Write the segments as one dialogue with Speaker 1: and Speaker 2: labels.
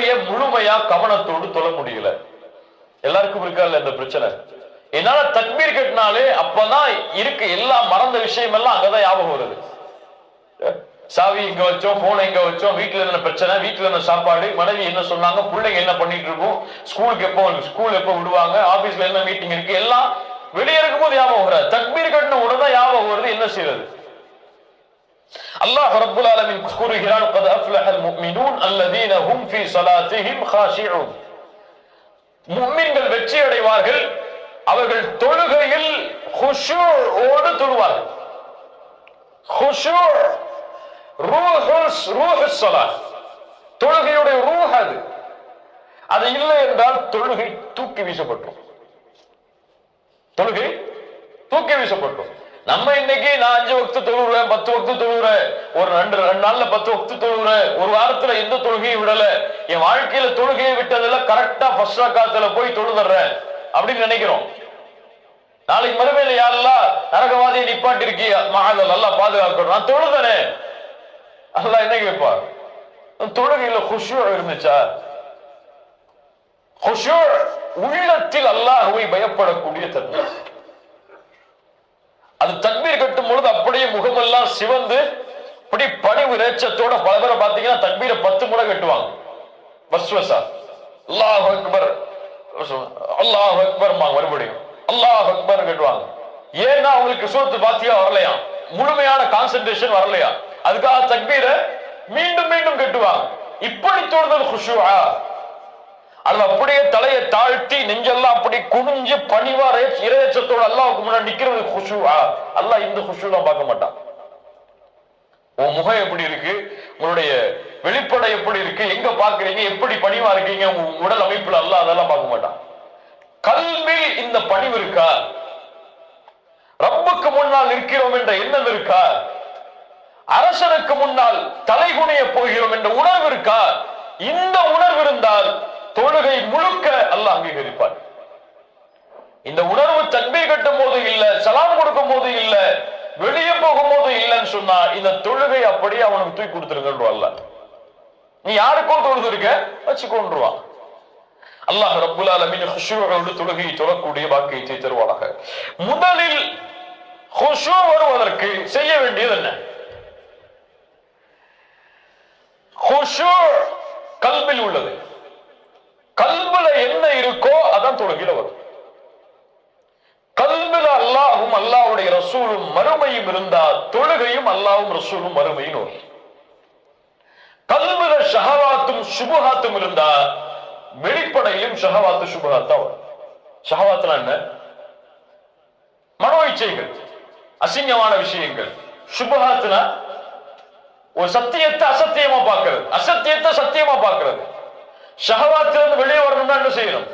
Speaker 1: தொழுகையை முழுமையா கவனத்தோடு தொழ முடியல. எல்லாருக்கும் இருக்கா இல்ல இந்த பிரச்சனை? என்னால தக்மீர் கட்டினாலே அப்பதான் இருக்கு எல்லாம் மறந்த விஷயம் எல்லாம் அங்கதான் ஞாபகம் வருது. சாவி இங்க வச்சோம் போனை இங்க வச்சோம் வீட்டுல என்ன பிரச்சனை வீட்டுல என்ன சாப்பாடு மனைவி என்ன சொன்னாங்க பிள்ளைங்க என்ன பண்ணிட்டு இருக்கும் ஸ்கூலுக்கு எப்போ ஸ்கூல் எப்போ விடுவாங்க ஆபீஸ்ல என்ன மீட்டிங் இருக்கு எல்லாம் வெளியே இருக்கும்போது ஞாபகம் வராது. தக்மீர் கட்டின உடனே ஞாபகம் வருது என்ன செய்யறது அல்லாஹ் ரப்புல் ஆலமீன் கூறுகிறான் قد أفلح المؤمنون الذين هم في صلاتهم خاشعون முஃமின்கள் வெற்றி அடைவார்கள் அவர்கள் தொழுகையில் குஷூஓடு தொழுவார்கள் குஷூ ரூஹுஸ் ரூஹுஸ் ஸலாத் தொழுகையுடைய ரூஹ் அது அது இல்லை என்றால் தொழுகை தூக்கி வீசப்பட்டோம் தொழுகை தூக்கி வீசப்பட்டோம் நம்ம இன்னைக்கு நான் அஞ்சு வக்து தொழுகிறேன் பத்து வக்து தொழுகிறேன் ஒரு ரெண்டு ரெண்டு நாள்ல பத்து வக்து தொழுகிறேன் ஒரு வாரத்துல எந்த தொழுகையும் விடல. என் வாழ்க்கையில தொழுகையை விட்டதுல கரெக்டா ஃபர்ஸ்ட் காத்துல போய் தொழுதுறேன் அப்படின்னு நினைக்கிறோம். நாளைக்கு மறுமையில யாரெல்லாம் நரகவாதியை நிப்பாட்டி இருக்கிய மகாதல் நல்லா பாதுகாக்கணும். நான் தொழுதனே அதெல்லாம் என்ன கேட்பா தொழுகையில குஷு இருந்துச்சா? குஷு உள்ளத்தில் அல்லாஹுவை பயப்படக்கூடிய தன்மை. அது தக்பீர் கட்டும் பொழுது அப்படியே முகமெல்லாம் சிவந்து இப்படி பணிவு ரேச்சத்தோட பல பேரை பாத்தீங்கன்னா தக்பீரை பத்து முறை கட்டுவாங்க. வஸ்வசா அல்லாஹ் அக்பர். அல்லாஹ் அக்பர் மறுபடியும். அல்லாஹ் அக்பர் கட்டுவாங்க. ஏன்னா அவங்களுக்கு சூரத்து பாத்தியா வரலையா? முழுமையான கான்சென்ட்ரேஷன் வரலையா? அதுக்காக தக்பீரை மீண்டும் மீண்டும் கட்டுவாங்க. இப்படி தோணுதல் குஷுவா அது அப்படியே தலையை தாழ்த்தி நெஞ்செல்லாம் அப்படி குனிஞ்சு பணிவார ரே- இரையச்சத்தோட அல்லாவுக்கு முன்னாடி நிக்கிறது குஷுவா அல்லா இந்த ஹுஷுலாம் பார்க்க மாட்டான். உன் முகம் எப்படி இருக்கு? உங்களுடைய வெளிப்படை எப்படி இருக்கு? எங்க பாக்குறீங்க எப்படி பணிவா இருக்கீங்க? உங்க உடல் அமைப்புல அல்லா அதெல்லாம் பார்க்க மாட்டான். கல்வி இந்த பணிவு இருக்கா? ரப்புக்கு முன்னால் நிற்கிறோம் என்ற எண்ணம் இருக்கா? அரசனுக்கு முன்னால் தலைகுனிய போகிறோம் என்ற உணர்வு இருக்கா? இந்த உணர்வு இருந்தால் தொழுகை முழுக்க அல்லாஹ் அங்கீகரிப்பார். இந்த உணர்வு தன்மை கட்டும் போது இல்ல சலாம் கொடுக்கும் போது இல்ல வெளியே போகும் போது இல்லைன்னு சொன்னா இந்த தொழுகை அப்படியே அவனுக்கு தூக்கி கொடுத்துருங்கன்றோம் அல்ல நீ யாருக்கும் தொழுது இருக்க? வச்சுக்கொண்டுருவான் அல்லாஹ் ரப்புல் ஆலமீன் ஹுஷூவோடு தொழுகையை தொழக்கூடிய வாக்கியத்தை தருவானாக. முதலில் ஹுஷூ வருவதற்கு செய்ய வேண்டியது என்ன? ஹுஷூ கல்பில் உள்ளது. கல்வில என்ன இருக்கோ அதான் தொழுகையில வரும் கல்வில அல்லாஹும் அல்லாஹ்வுடைய ரசூலும் மறுமையும் இருந்தா தொழுகையும் அல்லாவும் ரசூலும் மறுமையும் வரும் கல்வில ஷஹவாத்தும் சுபஹாத்தும் இருந்தா வெளிப்படையிலும் ஷஹவாத்து சுபஹாத்தா வரும். ஷஹவாத்னா என்ன? மனோ இச்சைகள் அசிங்கமான விஷயங்கள். சுபஹாத்துனா ஒரு சத்தியத்தை அசத்தியமா பார்க்கிறது. அசத்தியத்தை சத்தியமா பார்க்கிறது. ஷஹவாத்திலிருந்து வெளியே வரணும்னா என்ன செய்யணும்?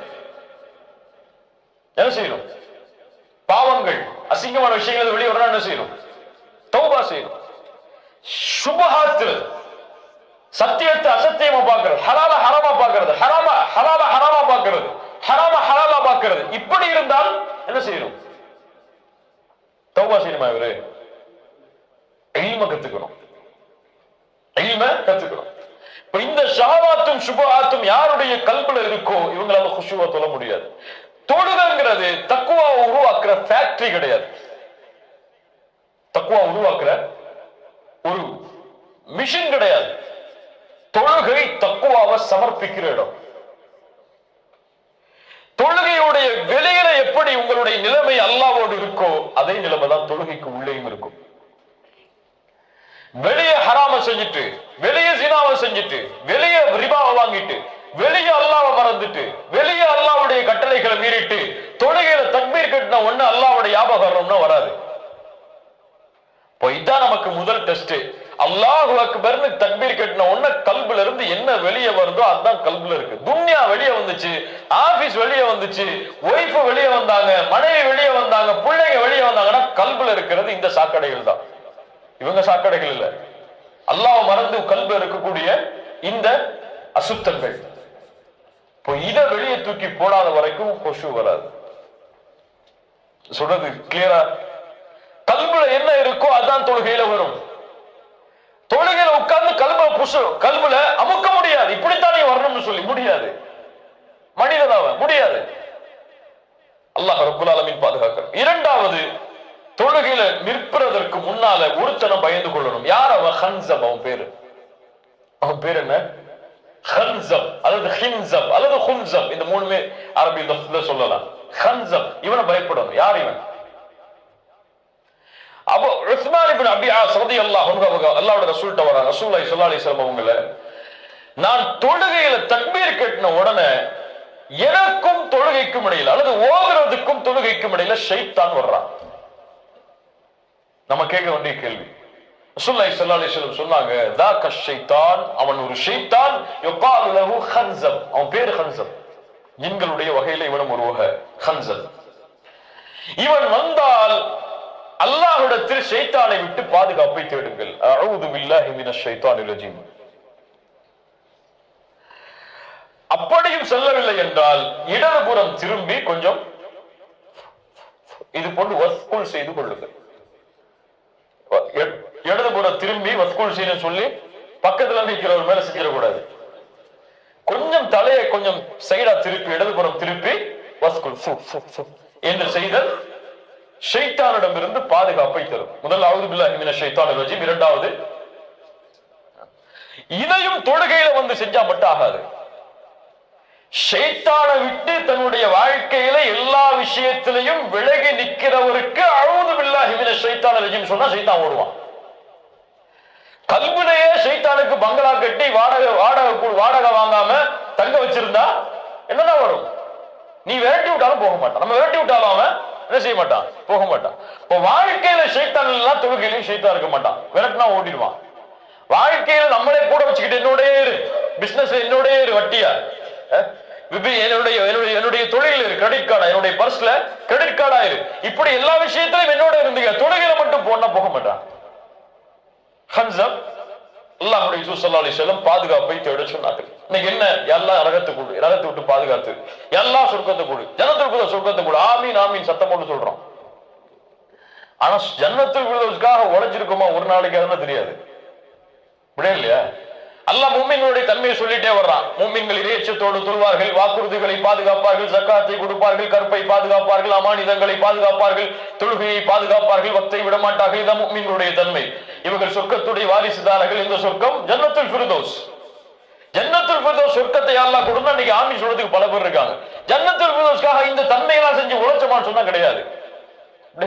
Speaker 1: என்ன செய்யணும்? பாவங்கள் அசிங்கமான விஷயங்கள் வெளியே வரணும் என்ன செய்யணும்? தௌபா செய்யணும். சுபஹாத்தில் சத்தியத்தை அசத்தியமா பாக்குறது ஹலால ஹராமா பாக்குறது ஹராம ஹலால ஹராமா பாக்குறது ஹராம ஹலாலா பாக்குறது இப்படி இருந்தால் என்ன செய்யணும்? தௌபா செய்யணுமா இவரு? எளிம கத்துக்கணும். எளிம கத்துக்கணும். இந்த ஷாவாத்தும் சுபஹாத்தும் யாருடைய கல்புல இருக்கோ இவங்களால குஷுவா தொழ முடியாது. தொழுதங்கிறது தக்குவா உருவாக்குற ஃபேக்டரி கிடையாது. தக்குவா உருவாக்குற ஒரு மிஷின் கிடையாது. தொழுகை தக்குவாவை சமர்ப்பிக்கிற இடம். தொழுகையுடைய வெளியில எப்படி உங்களுடைய நிலைமை அல்லாவோடு இருக்கோ அதே நிலைமை தான் தொழுகைக்கு உள்ளேயும் இருக்கும். வெளியே ஹராம செஞ்சுட்டு வெளியே சினாவை செஞ்சுட்டு வெளியே ரிபாவை வாங்கிட்டு வெளியே அல்லாவை மறந்துட்டு வெளியே அல்லாவுடைய கட்டளைகளை மீறிட்டு தொழுகையில தக்பீர் கட்டின ஒண்ணு அல்லாவுடைய ஞாபகம்னா வராது. இப்போ இதான் நமக்கு முதல் டெஸ்ட் அல்லாஹு அக்பர்னு தக்பீர் கட்டின உடனே கல்புல இருந்து என்ன வெளியே வருதோ அதுதான் கல்புல இருக்கு. துன்யா வெளியே வந்துச்சு ஆபீஸ் வெளியே வந்துச்சு ஒய்ஃப் வெளியே வந்தாங்க மனைவி வெளியே வந்தாங்க பிள்ளைங்க வெளியே வந்தாங்கன்னா கல்புல இருக்கிறது இந்த சாக்கடைகள் தான். இவங்க சாக்கடைகள் இல்ல. அல்லாஹ் மறந்து கல்வி இருக்கக்கூடிய இந்த அசுத்தங்கள். இப்போ இதை வெளியே தூக்கி போடாத வரைக்கும் கொசு வராது. சொல்றது கிளியரா கல்புல என்ன இருக்கோ அதான் தொழுகையில வரும். தொழுகையில உட்கார்ந்து கல்வ உசு கல்வில அமுக்க முடியாது. இப்படித்தானே வரணும்னு சொல்லி முடியாது. மனிதனாவ முடியாது. அல்லாஹ் ரப்புல் ஆலமீன் பாதுகாக்கணும். இரண்டாவது தொழுகையில நிற்பதற்கு முன்னால ஒருத்தனை பயந்து கொள்ளணும். யார் அவ ஹன்சப் அவன் பேரு. அவன் பேர் என்ன? ஹன்சப் அல்லது ஹின்சப் அல்லது ஹுன்சப். இந்த மூணுமே அரபி சொல்லலாம். ஹன்சப் இவனை பயப்படணும். யார் இவன்? அப்போ உஸ்மான் இப்னு அபி ஆஸ் ரலியல்லாஹு அன்ஹு அவங்க அல்லாஹ்வோட ரசூல்ட்ட வராங்க. ரசூலுல்லாஹி ஸல்லல்லாஹு அலைஹி வஸல்லம் அவங்கள நான் தொழுகையில தக்பீர் கட்டின உடனே எனக்கும் தொழுகைக்கும் இடையில அல்லது ஓதுறதுக்கும் தொழுகைக்கும் இடையில ஷைத்தான் வர்றான். நம்ம கேட்க வேண்டிய கேள்வி. ரசூலுல்லாஹி ஸல்லல்லாஹு அலைஹி சொன்னாங்க தா ஷைத்தான் அவன் ஒரு ஷைத்தான் யுகாலு லஹு ஹன்சம் அவன் பேர் ஹன்சம் ஜின்களுடைய வகையில இவனும் ஒரு வகை ஹன்சப் இவன் வந்தால் அல்லாஹ்விடத்தில் ஷைத்தானை விட்டு பாதுகாப்பை தேடுங்கள். அஊது பில்லாஹி மினஷ் ஷைத்தான் ரஜீம். அப்படியும் செல்லவில்லை என்றால் இடதுபுறம் திரும்பி கொஞ்சம் இது போன்று வஸ்குல் செய்து கொள்ளுங்கள். இடதுபுறம் திரும்பி வஸ்குல் செய்யணும் சொல்லி பக்கத்துல நிக்கிறவர் மேல செஞ்சிடக்கூடாது கொஞ்சம் தலையை கொஞ்சம் சைடா திருப்பி இடதுபுறம் திருப்பி வஸ்குல் என்று செய்தல் ஷைத்தானிடமிருந்து பாதுகாப்பை தரும். முதல் அவுது பில்லாஹி மின ஷைத்தான் ரஜீம் இரண்டாவது இதையும் தொழுகையில வந்து செஞ்சா மட்டும் ஆகாது. ஷைத்தானை விட்டு தன்னுடைய வாழ்க்கையில எல்லா விஷயத்திலையும் விலகி நிக்கிறவருக்கு அழுது பில்லாஹி மின ரஜிம் சொன்னா சைத்தான் ஓடுவான். கல்விலேயே சைத்தானுக்கு பங்களா கட்டி வாடகை வாடகை வாடகை வாங்காம தங்க வச்சிருந்தா என்னதான் வரும்? நீ விரட்டி விட்டாலும் போக மாட்டான். நம்ம விரட்டி விட்டாலும் அவன் என்ன செய்ய மாட்டான்? போக மாட்டான். இப்போ வாழ்க்கையில சைத்தான் எல்லாம் தொழுகையிலையும் ஷைத்தான் இருக்க மாட்டான். விரட்டினா ஓடிடுவான். வாழ்க்கையில நம்மளே கூட வச்சுக்கிட்டு என்னோடய இரு. பிசினஸ் என்னோடய இரு வட்டியா. என்னுடைய என்னுடைய என்னுடைய தொழில் இரு கிரெடிட் கார்டா என்னுடைய பர்ஸ்ல கிரெடிட் கார்டா இரு. இப்படி எல்லா விஷயத்திலும் என்னோட இருந்தீங்க. தொழுகையில மட்டும் போனா போக மாட்டான். ஹன்சப் அல்லாஹ்வுடைய யூசுப் ஸல்லல்லாஹு அலைஹி பாதுகாப்பை தேட சொன்னார்கள். இன்னைக்கு என்ன? எல்லாம் ரகத்து கொடு. ரகத்தை விட்டு பாதுகாத்து. எல்லா சொர்க்கத்தை கொடு. ஜன்னத்துக்கு சொர்க்கத்தை கொடு. ஆமீன் ஆமீன் சத்தம் போட்டு சொல்றோம். ஆனா ஜன்னத்துல் விழுவதற்காக உழைச்சிருக்கோமா ஒரு நாளைக்கு தெரியாது. இல்லையா? அல்ல மூமின்களுடைய தன்மையை சொல்லிட்டே வர்றான். மூமின்கள் இறையச்சத்தோடு தொழுவார்கள் வாக்குறுதிகளை பாதுகாப்பார்கள் சக்காத்தை கொடுப்பார்கள் கற்பை பாதுகாப்பார்கள் அமானிதங்களை பாதுகாப்பார்கள் தொழுகையை பாதுகாப்பார்கள் வத்தை விடமாட்டார்கள். இதான் மூமின்களுடைய தன்மை. இவர்கள் சொர்க்கத்துடைய வாரிசுதாரர்கள். இந்த சொர்க்கம் ஜன்னத்துல் ஃபிர்தௌஸ். ஜன்னத்துல் ஃபிர்தௌஸ் சொர்க்கத்தை யாரெல்லாம் கொடுத்தா இன்னைக்கு ஆமி சொல்றதுக்கு பல பேர் இருக்காங்க. ஜன்னத்துல் ஃபிர்தௌஸ்க்காக இந்த தன்மையெல்லாம் செஞ்சு உழைச்சமான்னு சொன்னா கிடையாது.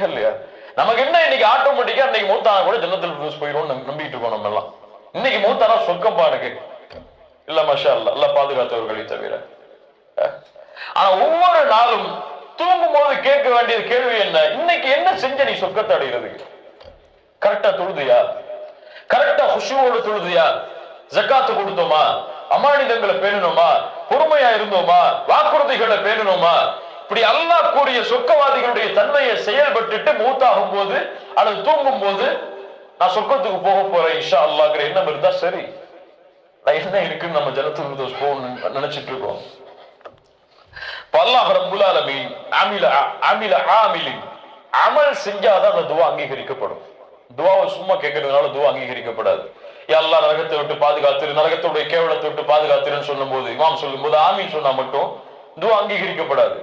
Speaker 1: இல்லையா? நமக்கு என்ன இன்னைக்கு ஆட்டோமேட்டிக்கா இன்னைக்கு மூத்தான கூட ஜன்னத்துல் ஃபிர்தௌஸ் போயிடும் நம்பிட்டு இருக்கோம் நம்ம எல்லாம். இன்னைக்கு மூத்தாரா சொர்க்கம் பாருங்க இல்ல மஷா இல்ல அல்ல பாதுகாத்தவர்களை தவிர ஆனா ஒவ்வொரு நாளும் தூங்கும் போது கேட்க வேண்டிய கேள்வி என்ன? இன்னைக்கு என்ன செஞ்ச நீ சொர்க்கத்தை அடைகிறதுக்கு கரெக்டா தொழுதியா? கரெக்டா ஹுஷுவோடு தொழுதியா? ஜக்காத்து கொடுத்தோமா? அமானிதங்களை பேணணுமா பொறுமையா இருந்தோமா? வாக்குறுதிகளை பேணணுமா இப்படி அல்லாஹ் கூறிய சொர்க்கவாதிகளுடைய தன்மையை செயல்பட்டுட்டு மூத்தாகும் போது அல்லது தூங்கும் போது நான் சொர்க்கத்துக்கு போக போறேன் இஷா அல்லாங்கிற எண்ணம் இருந்தா சரி. நான் என்ன இருக்குன்னு நம்ம ஜனத்துக்கு போகணும்னு நினைச்சிட்டு இருக்கோம். பல்லாஹ் ரப்புல் ஆலமீன் அமில அமில ஆமிலின் அமல் செஞ்சாதான் அந்த துவா அங்கீகரிக்கப்படும். துவாவை சும்மா கேட்கறதுனால துவா அங்கீகரிக்கப்படாது. எல்லா நரகத்தை விட்டு பாதுகாத்துரு நரகத்துடைய கேவலத்தை விட்டு பாதுகாத்துருன்னு சொல்லும் போது இமாம் சொல்லும்போது ஆமீன் சொன்னா மட்டும் துவா அங்கீகரிக்கப்படாது.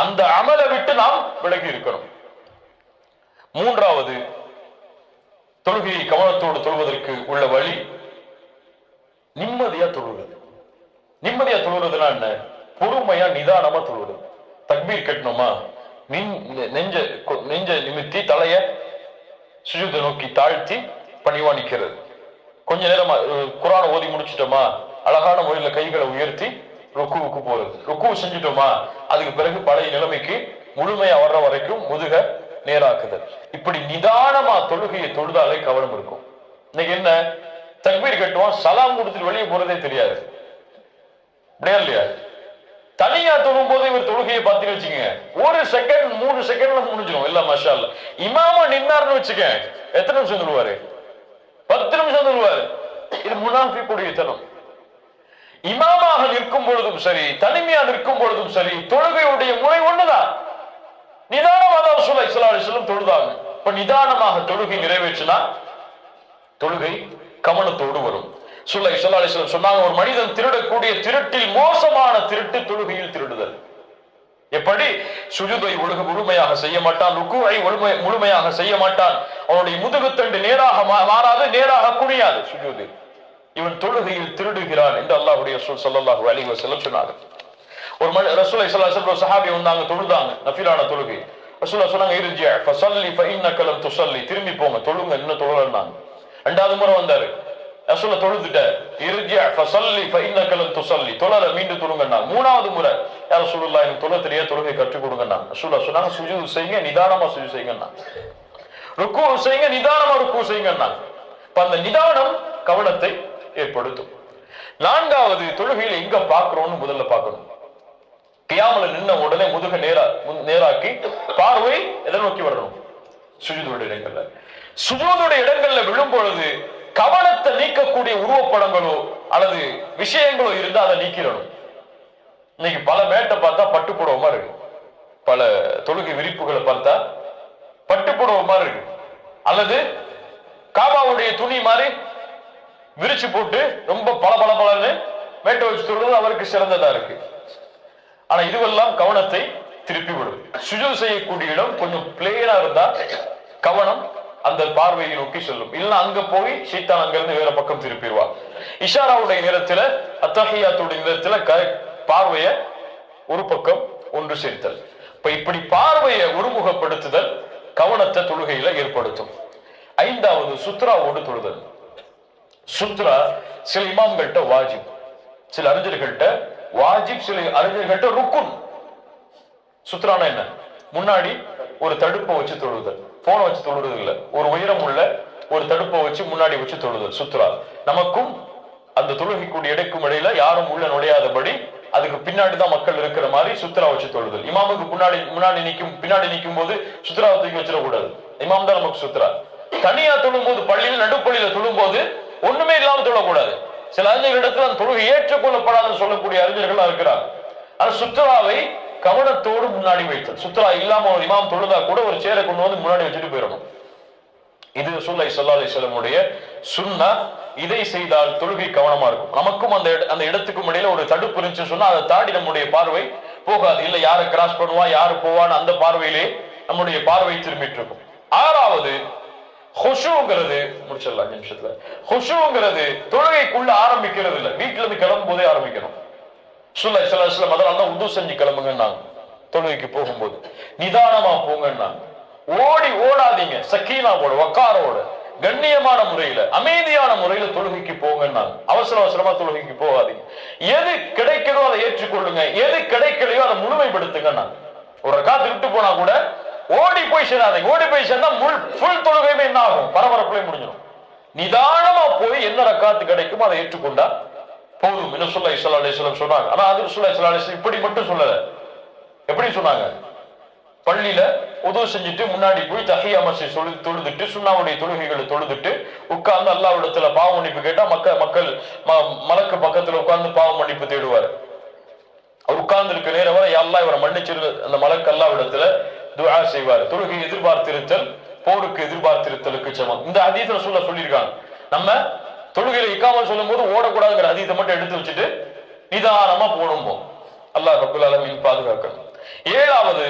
Speaker 1: அந்த அமலை விட்டு நாம் விலகி இருக்கணும். மூன்றாவது தொழுகையை கவனத்தோடு தொழுவதற்கு உள்ள வழி நிம்மதியா தொழுவது நிம்மதியா தொழுவதுனா என்ன? பொறுமையா நிதானமா தொழுவது தக்பீர் கட்டணுமா? நெஞ்ச நெஞ்ச நிமித்தி தலைய சுஜூத நோக்கி தாழ்த்தி பணிவாணிக்கிறது கொஞ்ச நேரமா குரான ஓதி முடிச்சிட்டோமா? அழகான முறையில கைகளை உயர்த்தி ருக்குவுக்கு போறது. ருக்கு செஞ்சுட்டோமா? அதுக்கு பிறகு பழைய நிலைமைக்கு முழுமையா வர்ற வரைக்கும் முதுக நேராக்குதல். இப்படி நிதானமா தொழுகையை தொழுதாலே கவனம் இருக்கும். இன்னைக்கு என்ன? தக்பீர் கட்டுவோம் சலாம் கொடுத்துட்டு வெளியே போறதே தெரியாது. அப்படியா இல்லையா? தனியா தொழும் போது இவர் தொழுகையை பார்த்து வச்சுக்கங்க. ஒரு செகண்ட் மூணு செகண்ட்ல முடிஞ்சிடும். இல்ல மஷா இல்ல இமாமா நின்னார்னு வச்சுக்க எத்தனை நிமிஷம் சொல்லுவாரு பத்து நிமிஷம் சொல்லுவாரு இது முனாஃபிக்குடைய தனம். இமாமாக நிற்கும் பொழுதும் சரி தனிமையா நிற்கும் பொழுதும் சரி தொழுகையுடைய முறை ஒண்ணுதான். நிதானமாக தான் சொல்ல இஸ்லாம் தொழுதாங்க. இப்ப நிதானமாக தொழுகை நிறைவேற்றினா தொழுகை கவனத்தோடு வரும். சுல்லா ஸல்லல்லாஹு அலைஹி சொன்னாங்க ஒரு மனிதன் திருடக்கூடிய திருட்டில் மோசமான திருட்டு தொழுகையில் திருடுதல். எப்படி? சுஜுதை ஒழுகு முழுமையாக செய்ய மாட்டான் ருக்குவை ஒழுமை முழுமையாக செய்ய மாட்டான். அவனுடைய முதுகுத்தண்டு நேராக மா- மாறாது நேராக குனியாது. சுஜுது. இவன் தொழுகையில் திருடுகிறான் என்று அல்லாஹுடைய சொல் ஸல்லல்லாஹு அலைஹி வஸல்லம் ஒரு மணி ரசூல் ஸல்லல்லாஹு ஒரு சஹாபி வந்தாங்க தொழுதாங்க நஃபிலான தொழுகை ரசூலா சொன்னாங்க இருஜியா ஃபசல்லி ஃபஇன்னக லம் திரும்பி போங்க தொழுங்க இன்னும் தொழலன்னாங்க ரெண்டாவது முறை வந்தாரு ரசூல தொழுதுட்டார் இருஜியா ஃபசல்லி ஃபஇன்னக லம் துசல்லி தொழல மீண்டும் தொழுங்கண்ணா மூணாவது முறை யார் ரசூலுல்லாஹ் எனக்கு தொழ தெரிய தொழுகை கற்றுக் கொடுங்கண்ணா ரசூலா சொன்னாங்க சுஜு செய்யுங்க நிதானமா சுஜு செய்யுங்கண்ணா ருக்கு செய்யுங்க நிதானமா ருக்கு செய்யுங்கண்ணா இப்ப அந்த நிதானம் கவனத்தை ஏற்படுத்தும் நான்காவது தொழுகையில் எங்க பார்க்கிறோம்னு முதல்ல பார்க்கணும் கியாமல நின்ன உடனே முதுக நேரா நேராக்கி பார்வை எதை நோக்கி வரணும்? சுஜூதோட இடங்கள்ல. சுஜூதோட இடங்கள்ல விழும் பொழுது கவனத்தை நீக்கக்கூடிய உருவப்படங்களோ அல்லது விஷயங்களோ இருந்தா அதை நீக்கிடணும். இன்னைக்கு பல மேட்டை பார்த்தா பட்டுப்புடவை மாதிரி இருக்கு. பல தொழுகை விரிப்புகளை பார்த்தா பட்டுப்புடவமா மாதிரி இருக்கு. அல்லது காபாவுடைய துணி மாதிரி விரிச்சு போட்டு ரொம்ப பல பல பலன்னு மேட்டை வச்சு தொழுவது அவருக்கு சிறந்ததா இருக்கு. ஆனா இதுவெல்லாம் கவனத்தை திருப்பி விடும். சுஜல் செய்யக்கூடிய இடம் கொஞ்சம் பிளேனா இருந்தா கவனம் அந்த பார்வையை நோக்கி செல்லும். இல்ல அங்க போய் சீத்தான் அங்க இருந்து வேற பக்கம் திருப்பிடுவா இஷாராவுடைய நேரத்துல அத்தஹியாத்துடைய நேரத்துல க- பார்வைய ஒரு பக்கம் ஒன்று சேர்த்தல். இப்ப இப்படி பார்வையை ஒருமுகப்படுத்துதல் கவனத்தை தொழுகையில ஏற்படுத்தும். ஐந்தாவது சுத்ராவோடு தொழுதல். சுத்ரா சில இமாம்கள்ட்ட வாஜிப் சில அறிஞர்கள்ட்ட வாஜிப் சில அறிஞர்கள்ட்ட ருக்குன். சுத்ரானா என்ன? முன்னாடி ஒரு தடுப்பை வச்சு தொழுதல். போனை வச்சு தொழுறது இல்ல. ஒரு உயரம் உள்ள ஒரு தடுப்பை வச்சு முன்னாடி வச்சு தொழுதல். சுத்ரா நமக்கும் அந்த தொழுகைக்கூடிய இடைக்கும் இடையில யாரும் உள்ள நுழையாதபடி அதுக்கு பின்னாடி தான் மக்கள் இருக்கிற மாதிரி சுத்ரா வச்சு தொழுதல். இமாமுக்கு முன்னாடி முன்னாடி நிற்கும் பின்னாடி நிக்கும் போது சுத்ரா தூக்கி வச்சிடக்கூடாது. இமாம் தான் நமக்கு சுத்ரா தனியா தொழும்போது பள்ளியில் நடுப்பள்ளியில தொழும்போது ஒண்ணுமே இல்லாம தொழக்கூடாது. சில அறிஞர்களிடத்தில் அந்த தொழுகை ஏற்றுக்கொள்ளப்படாதுன்னு சொல்லக்கூடிய அறிஞர்களா இருக்கிறார். ஆனா சுற்றுலாவை கவனத்தோடு முன்னாடி வைத்தல். சுற்றுலா இல்லாம ஒரு இமாம் தொழுதா கூட ஒரு சேரை கொண்டு வந்து முன்னாடி வச்சுட்டு போயிடணும். இது ரசூலுல்லாஹி ஸல்லல்லாஹு அலைஹி வஸல்லமுடைய சுன்னா. இதை செய்தால் தொழுகை கவனமா இருக்கும். நமக்கும் அந்த அந்த இடத்துக்கும் இடையில ஒரு தடுப்பு இருந்துச்சுன்னு சொன்னா அதை தாண்டி நம்முடைய பார்வை போகாது. இல்ல யாரை கிராஸ் பண்ணுவா யாரு போவான்னு அந்த பார்வையிலே நம்முடைய பார்வை திரும்பிட்டு இருக்கும். ஆறாவது ஹொஷுங்கிறது முடிச்சிடலாம் அஞ்சு நிமிஷத்துல. ஹொஷுங்கிறது தொழுகைக்குள்ள ஆரம்பிக்கிறது இல்ல. வீட்டுல இருந்து கிளம்பும் போதே ஆரம்பிக்கணும். சொல்ல சில சில அதனால தான் உது செஞ்சு கிளம்புங்கன்னாங்க. தொழுகைக்கு போகும்போது. நிதானமா போங்கன்னாங்க. ஓடி ஓடாதீங்க. சக்கீனாவோட வக்காரோட கண்ணியமான முறையில அமைதியான முறையில தொழுகைக்கு போங்கன்னாங்க. அவசர அவசரமா தொழுகைக்கு போகாதீங்க. எது கிடைக்கிறதோ அதை ஏற்றுக்கொள்ளுங்க. எது கிடைக்கலையோ அதை முழுமைப்படுத்துங்கன்னாங்க. ஒரு காத்து விட்டு போனா கூட ஓடி போய் சேராதீங்க ஓடி போய் சேர்ந்தா முள் ஃபுல் தொழுகையுமே என்ன ஆகும்? பரபரப்புலையும் முடிஞ்சிடும் நிதானமா போய் என்ன ரக்காத்து கிடைக்குமோ அதை ஏற்றுக்கொண்டா போதும். என்ன சொல்ல இஸ்லா அலிஸ்லாம் சொன்னாங்க. ஆனா அது சொல்ல இஸ்லா அலிஸ்லாம் இப்படி மட்டும் சொல்லல. எப்படி சொன்னாங்க? பள்ளியில உதவு செஞ்சுட்டு முன்னாடி போய் தஹியா மசி சொல்லி தொழுதுட்டு சுண்ணாவுடைய தொழுகைகளை தொழுதுட்டு உட்கார்ந்து அல்லாவிடத்துல பாவ மன்னிப்பு கேட்டா மக்கள் மக்கள் ம- மலக்கு பக்கத்துல உட்கார்ந்து பாவ மன்னிப்பு தேடுவார். அவர் உட்கார்ந்து இருக்க நேரம் வரை அல்லாஹ் இவரை மன்னிச்சிரு. அந்த மலக்கு அல்லாவிடத்துல துவா செய்வார். தொழுகை எதிர்பார்த்திருத்தல் போருக்கு எதிர்பார்த்திருத்தலுக்கு சமம். இந்த அதீத சொல்ல சொல்லியிருக்காங்க. நம்ம தொழுகையில இக்காம சொல்லும் போது ஓடக்கூடாதுங்கிற அதீதத்தை மட்டும் எடுத்து வச்சுட்டு நிதானமா போகணும் அல்லாஹ் ரபுல் அலமின் பாதுகாக்கணும். ஏழாவது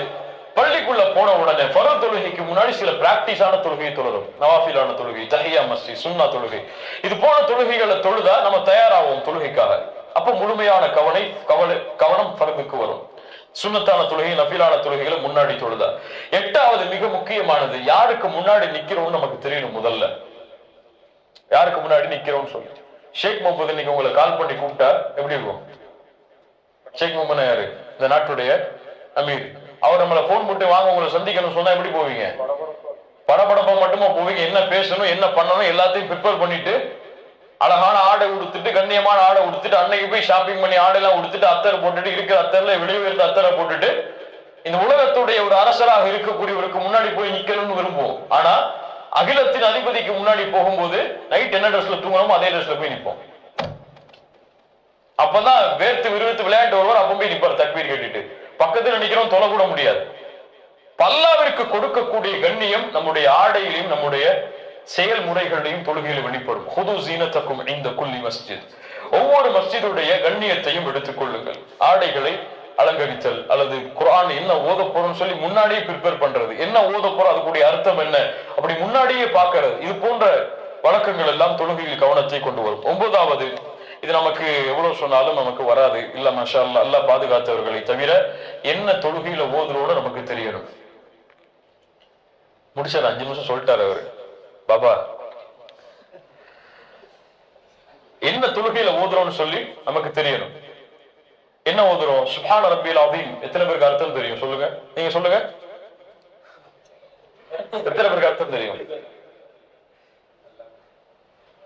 Speaker 1: பள்ளிக்குள்ள போன உடனே ஃபரல் தொழுகைக்கு முன்னாடி சில பிராக்டிஸான தொழுகை தொழுதும் நவாஃபிலான தொழுகை தஹியா மஸ்தி சுன்னா தொழுகை. இது போன தொழுகைகளை தொழுதா நம்ம தயாராகும் தொழுகைக்காக. அப்ப முழுமையான கவனை கவலை கவனம் பரவுக்கு வரும். சுண்ணத்தான தொழுகை நபிலான தொழுகைகளை முன்னாடி தொழுதா? எட்டாவது மிக முக்கியமானது யாருக்கு முன்னாடி நிக்கிறோம்னு நமக்கு தெரியணும் முதல்ல. யாருக்கு முன்னாடி நிக்கிறோம்னு சொல்லி. ஷேக் முகமது இன்னைக்கு உங்களை கால் பண்ணி கூப்பிட்டா எப்படி இருக்கும்? ஷேக் முகமது யாரு? இந்த நாட்டுடைய அமீர். அவர் நம்மள போன் போட்டு வாங்க உங்களை சந்திக்கணும் சொன்னா எப்படி போவீங்க? படபடப்பா மட்டுமா போவீங்க? என்ன பேசணும் என்ன பண்ணணும் எல்லாத்தையும் ப்ரிப்பேர் பண்ணிட்டு அழகான ஆடை உடுத்துட்டு கண்ணியமான ஆடை உடுத்துட்டு அன்னைக்கு போய் ஷாப்பிங் பண்ணி ஆடெல்லாம் உடுத்துட்டு அத்தரை போட்டுட்டு இருக்கிற அத்தர்ல வெளியே இருந்த அத்தரை போட்டுட்டு இந்த உலகத்துடைய ஒரு அரசராக இருக்கக்கூடியவருக்கு முன்னாடி போய் நிக்கணும்னு விரும்புவோம். ஆனா அகிலத்தின் அதிபதிக்கு முன்னாடி போகும்போது நைட் என்ன ட்ரெஸ்ல தூங்கணுமோ அதே ட்ரெஸ்ல போய் நிற்போம். அப்பதான் வேர்த்து விறுவித்து விளையாட்டு ஒருவர் அப்ப போய் நிற்பார் தக்பீர் கேட்டுட்டு. பக்கத்துல நிக்கிறோம் தொலை கூட முடியாது. பல்லாவிற்கு கொடுக்கக்கூடிய கண்ணியம் நம்முடைய ஆடையிலையும் நம்முடைய செயல்முறைகளையும் தொழுகையில் வெளிப்படும். ஹுது ஜீனத்தக்கும் இந்த குல்லி மஸ்ஜித். ஒவ்வொரு மஸ்ஜிதுடைய கண்ணியத்தையும் எடுத்துக் கொள்ளுங்கள். ஆடைகளை அலங்கரித்தல் அல்லது குரான் என்ன ஓத போறோம்னு சொல்லி முன்னாடியே ப்ரிப்பேர் பண்றது. என்ன ஓத போறோம் அதுக்குடைய அர்த்தம் என்ன? அப்படி முன்னாடியே பாக்குறது இது போன்ற வழக்கங்கள் எல்லாம் தொழுகையில் கவனத்தை கொண்டு வரும். ஒன்பதாவது இது நமக்கு எவ்வளவு சொன்னாலும் நமக்கு வராது. இல்ல மஷா அல்ல பாதுகாத்தவர்களை தவிர என்ன தொழுகையில ஓதுறோட நமக்கு தெரியணும். முடிச்சாரு? அஞ்சு நிமிஷம் சொல்லிட்டாரு அவரு. பாபா என்ன தொழுகையில ஓதுறோம்னு சொல்லி நமக்கு தெரியணும். என்ன ஓதுறோம் சுபான ரப்பியல் அதீம் எத்தனை பேருக்கு அர்த்தம் தெரியும்? சொல்லுங்க. நீங்க சொல்லுங்க. எத்தனை பேருக்கு அர்த்தம் தெரியும்?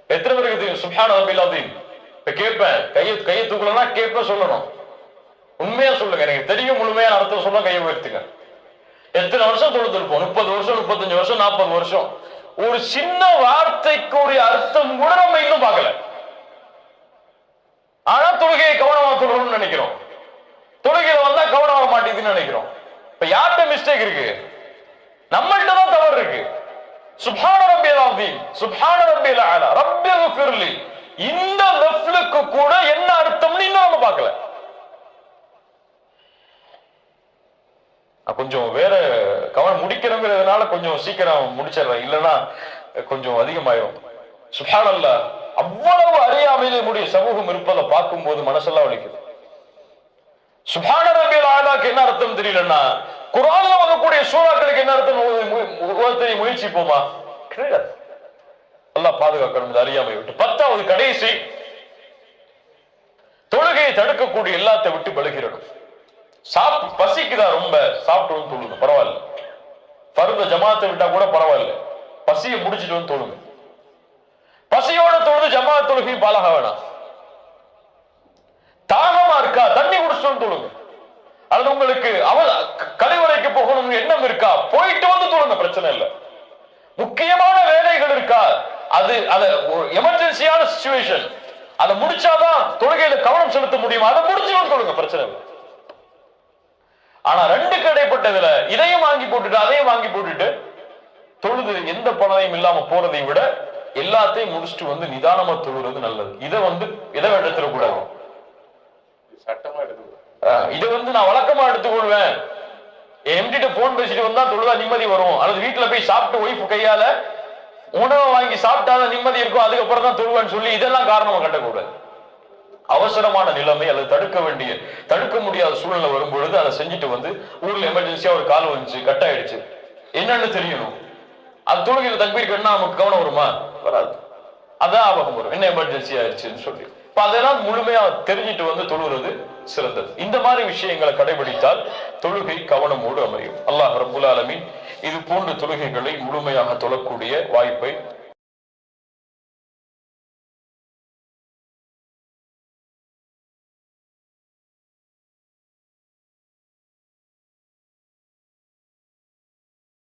Speaker 1: எத்தனை பேருக்கு தெரியும்? சுபான ரப்பியல் அதீம் இப்ப கேட்பேன். கையை கையை தூக்கலன்னா கேட்பேன் சொல்லணும். உண்மையா சொல்லுங்க. எனக்கு தெரியும் முழுமையான அர்த்தம் சொல்ல கையை உயர்த்துங்க. எத்தனை வருஷம் தொழுதுருப்போம்? முப்பது வருஷம் முப்பத்தஞ்சு வருஷம் நாற்பது வருஷம். ஒரு சின்ன வார்த்தைக்கு ஒரு அர்த்தம் கூட நம்ம இன்னும் பார்க்கல. ஆனா தொழுகையை கவனமா தொழுறோம்னு நினைக்கிறோம். தொழுகையில வந்தா கவனம் வர மாட்டேங்குதுன்னு நினைக்கிறோம். இப்ப யார்கிட்ட மிஸ்டேக் இருக்கு? நம்மள்கிட்ட தான் தவறு இருக்கு. சுபான ரப்பியல் அவதீன் சுபான ரப்பியல் ஆலா ரப்பியல் இந்த லெஃப்லுக்கு கூட என்ன அர்த்தம்னு இன்னும் நம்ம பார்க்கல நான் கொஞ்சம் வேற கவனம் முடிக்கிறோங்கிறதுனால கொஞ்சம் சீக்கிரம் முடிச்சிடுறேன். இல்லைன்னா கொஞ்சம் அதிகமாயிரும். சுப்ஹானல்லா அவ்வளவு அறியாமையிலே முடிய சமூகம் இருப்பதை பார்க்கும் போது மனசெல்லாம் வலிக்குது. சுப்ஹான ரபியல் ஆலாக்கு என்ன அர்த்தம் தெரியலன்னா குரான்ல வரக்கூடிய சூறாக்களுக்கு என்ன அர்த்தம் தெரிய முயற்சிப்போமா கிடையாது. நல்லா பாதுகாக்கணும். இந்த அறியாமை விட்டு. பத்தாவது கடைசி தொழுகையை தடுக்கக்கூடிய எல்லாத்தை விட்டு விலகிறணும் சாப்பிட்டு பசிக்குதா ரொம்ப? சாப்பிட்டு வந்து தொழுங்க பரவாயில்ல. பருந்த ஜமாத்தை விட்டா கூட பரவாயில்ல. பசியை முடிச்சிட்டு வந்து தொழுங்க பசியோட தொழுது ஜமாத் தொழுகையும் பாலாக வேணாம். தாகமா இருக்கா? தண்ணி குடிச்சிட்டு தொழுங்க அல்லது உங்களுக்கு அவ கழிவறைக்கு போகணும்னு எண்ணம் இருக்கா? போயிட்டு வந்து தொழுங்க பிரச்சனை இல்லை. முக்கியமான வேலைகள் இருக்கா? அது அது எமர்ஜென்சியான சுச்சுவேஷன் அதை முடிச்சாதான் தொழுகையில கவனம் செலுத்த முடியும். அதை முடிச்சு தொழுங்க பிரச்சனை இல்லை. ஆனா ரெண்டுக்கு இடைப்பட்டதுல இதையும் வாங்கி போட்டுட்டு அதையும் வாங்கி போட்டுட்டு தொழுது எந்த பணத்தையும் இல்லாம போறதை விட எல்லாத்தையும் முடிச்சுட்டு வந்து நிதானமா தொழுறது நல்லது. இதை வந்து இதை எடுத்துட கூடாது
Speaker 2: சட்டமா
Speaker 1: இதை வந்து நான் வழக்கமா எடுத்துக்கொள்வேன். எம்டிட்ட போன் பேசிட்டு வந்தா தொழுதா நிம்மதி வரும். அல்லது வீட்டுல போய் சாப்பிட்டு ஒய்ஃப் கையால உணவை வாங்கி சாப்பிட்டாதான் நிம்மதி இருக்கும் அதுக்கப்புறம் தான் தொழுவேன்னு சொல்லி இதெல்லாம் காரணமா கட்டக்கூடாது. அவசரமான நிலைமை அல்லது தடுக்க வேண்டிய தடுக்க முடியாத சூழ்நிலை வரும்பொழுது அதை செஞ்சுட்டு வந்து ஊர்ல எமர்ஜென்சியா ஒரு கால் வந்துச்சு கட் ஆயிடுச்சு என்னன்னு தெரியணும். அது தொழுகையில தக்பீர் கண்ணா நமக்கு கவனம் வருமா? வராது. அதான் ஆபகம் வரும். என்ன எமர்ஜென்சி ஆயிடுச்சுன்னு சொல்லி. இப்ப அதெல்லாம் முழுமையா தெரிஞ்சிட்டு வந்து தொழுகிறது சிறந்தது. இந்த மாதிரி விஷயங்களை கடைபிடித்தால் தொழுகை கவனமோடு அமையும். அல்லாஹ் ரபுல் ஆலமின் இது போன்ற தொழுகைகளை முழுமையாக தொழக்கூடிய வாய்ப்பை